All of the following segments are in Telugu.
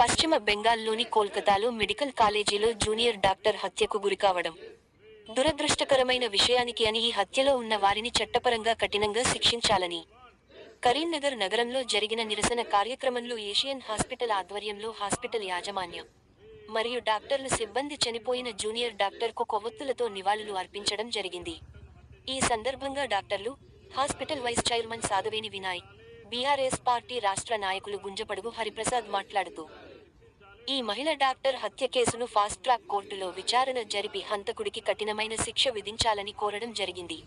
పశ్చిమ బెంగాల్లోని కోల్కతాలో మెడికల్ కాలేజీలో జూనియర్ డాక్టర్ హత్యకు గురికావడం దురదృష్టకరమైన విషయానికి అని ఈ హత్యలో ఉన్న వారిని చట్టపరంగా కఠినంగా శిక్షించాలని. కరీంనగర్ నగరంలో జరిగిన నిరసన కార్యక్రమంలో ఏషియన్ హాస్పిటల్ ఆధ్వర్యంలో హాస్పిటల్ యాజమాన్యం. మరియు డాక్టర్లు సిబ్బంది చనిపోయిన జూనియర్ డాక్టర్కు కొవ్వొత్తులతో నివాళులు అర్పించడం జరిగింది. ఈ సందర్భంగా డాక్టర్లు hospital vice chairman Sadhaveni Vinay BRS party రాష్ట్ర నాయకులు గుంజపడుగు హరిప్రసాద్ మాట్లాడుతూ ఈ మహిళ డాక్టర్ హత్య కేసును ఫాస్ట్ ట్రాక్ కోర్టులో విచారణ జరిపి హంతకుడికి కఠినమైన శిక్ష విధించాలని కోరడం జరిగింది.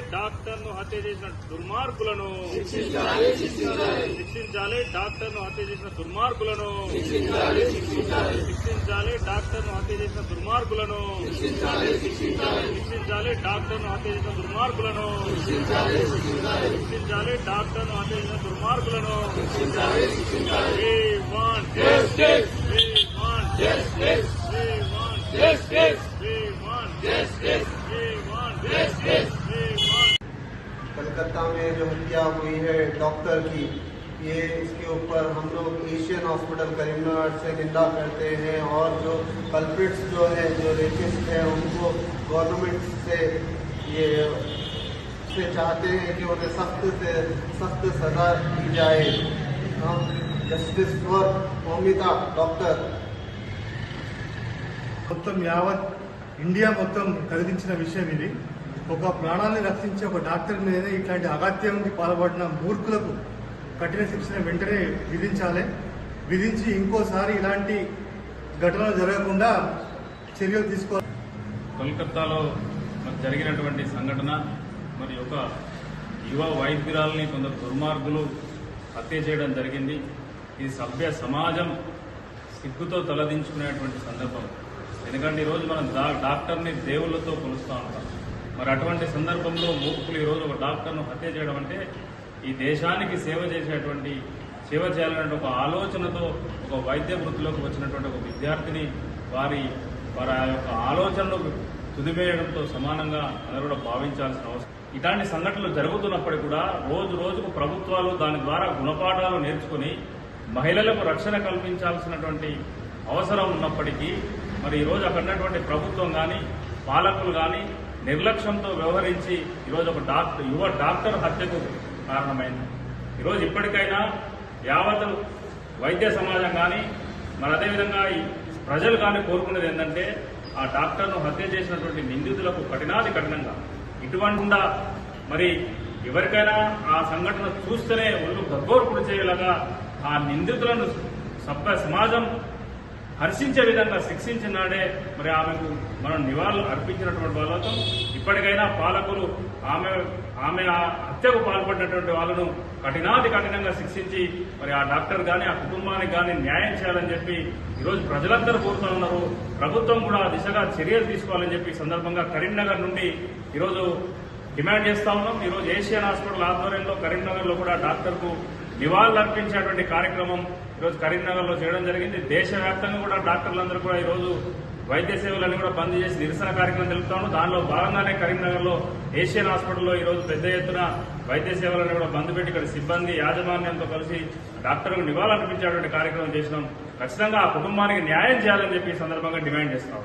శిక్షించాలి డాక్టర్ను హత్య చేసిన దుర్మార్గులను. శిక్షించాలి డాక్టర్ను హత్య చేసిన దుర్మార్గులను. శిక్షించాలి డాక్టర్ను హత్య చేసిన దుర్మార్గులను. శిక్షించాలి డాక్టర్ను హత్య చేసిన దుర్మార్గులను. శిక్షించాలి డాక్టర్ను హత్య చేసిన దుర్మార్గులను. में जो हत्या हुई है डॉक्टर की ये इसके ऊपर हम लोग एशियन हॉस्पिटल करीमनगर से निंदा करते हैं और जो कल्प्रिट्स जो है जो रेपिस्ट है उनको गवर्नमेंट से ये से चाहते हैं कि उन्हें सख्त से सख्त सजा दी जाए जस्टिस फॉर मोमिता डॉक्टर మొత్తం యావత్ ఇండియా మొత్తం కలిగించిన విషయం ఇది ఒక ప్రాణాన్ని రక్షించే ఒక డాక్టర్ మీదనే ఇట్లాంటి అగత్యానికి పాల్పడిన మూర్ఖులకు కఠిన శిక్షణ వెంటనే విధించాలి. విధించి ఇంకోసారి ఇలాంటి ఘటనలు జరగకుండా చర్యలు తీసుకోవాలి. కోల్కత్తాలో మరి జరిగినటువంటి సంఘటన మరి ఒక యువ వైద్యురాలని కొందరు దుర్మార్గులు హత్య చేయడం జరిగింది. ఇది సభ్య సమాజం సిగ్గుతో తలదించుకునేటువంటి సందర్భం. ఎందుకంటే ఈరోజు మనం డాక్టర్ని దేవుళ్ళతో కొలుస్తూ ఉంటాం. మరి అటువంటి సందర్భంలో మూర్ఖులు ఈరోజు ఒక డాక్టర్ను హత్య చేయడం అంటే ఈ దేశానికి సేవ చేసేటువంటి సేవ చేయాలనే ఒక ఆలోచనతో ఒక వైద్య వృత్తిలోకి వచ్చినటువంటి ఒక విద్యార్థిని వారి వారి ఆ యొక్క ఆలోచనలు తుదివేయడంతో సమానంగా అందరూ కూడా భావించాల్సిన అవసరం. ఇలాంటి సంఘటనలు జరుగుతున్నప్పటికీ కూడా రోజు రోజుకు ప్రభుత్వాలు దాని ద్వారా గుణపాఠాలు నేర్చుకుని మహిళలకు రక్షణ కల్పించాల్సినటువంటి అవసరం ఉన్నప్పటికీ మరి ఈరోజు అక్కడ ఉన్నటువంటి ప్రభుత్వం కానీ పాలకులు కానీ నిర్లక్ష్యంతో వ్యవహరించి ఈరోజు ఒక డాక్టర్ యువ డాక్టర్ హత్యకు కారణమైంది. ఈరోజు ఇప్పటికైనా యావత్ వైద్య సమాజం కానీ మరి అదేవిధంగా ఈ ప్రజలు కానీ కోరుకునేది ఏంటంటే ఆ డాక్టర్ను హత్య చేసినటువంటి నిందితులకు కఠినాది కఠినంగా. ఇటువంటి మరి ఎవరికైనా ఆ సంఘటన చూస్తేనే ఒళ్ళు గగ్గోర్పుడు చేయలాగా ఆ నిందితులను సభ్య సమాజం హర్షించే విధంగా శిక్షించినాడే మరి ఆమెకు మనం నివాళులు అర్పించినటువంటి వాళ్ళతో ఇప్పటికైనా పాలకులు ఆమె ఆమె ఆ హత్యకు పాల్పడినటువంటి వాళ్ళను కఠినాది కఠినంగా శిక్షించి మరి ఆ డాక్టర్ కానీ ఆ కుటుంబానికి కానీ న్యాయం చేయాలని చెప్పి ఈరోజు ప్రజలందరూ కోరుతా ఉన్నారు. ప్రభుత్వం కూడా ఆ దిశగా చర్యలు తీసుకోవాలని చెప్పి సందర్భంగా కరీంనగర్ నుండి ఈరోజు డిమాండ్ చేస్తా ఉన్నాం. ఈరోజు ఏషియన్ హాస్పిటల్ ఆధ్వర్యంలో కరీంనగర్లో కూడా డాక్టర్కు నివాళులర్పించేటువంటి అర్పించేటువంటి కార్యక్రమం ఈరోజు కరీంనగర్లో చేయడం జరిగింది. దేశవ్యాప్తంగా కూడా డాక్టర్లందరూ కూడా ఈరోజు వైద్య సేవలన్నీ కూడా బంద్ చేసి నిరసన కార్యక్రమం తెలుపుతాను దానిలో భాగంగానే కరీంనగర్లో ఏషియన్ హాస్పిటల్లో ఈరోజు పెద్ద ఎత్తున వైద్య సేవలను కూడా బంద్ పెట్టి ఇక్కడ సిబ్బంది యాజమాన్యంతో కలిసి డాక్టర్కు నివాళులర్పించేటువంటి కార్యక్రమం చేసినాం. ఖచ్చితంగా ఆ కుటుంబానికి న్యాయం చేయాలని చెప్పి సందర్భంగా డిమాండ్ చేస్తున్నాం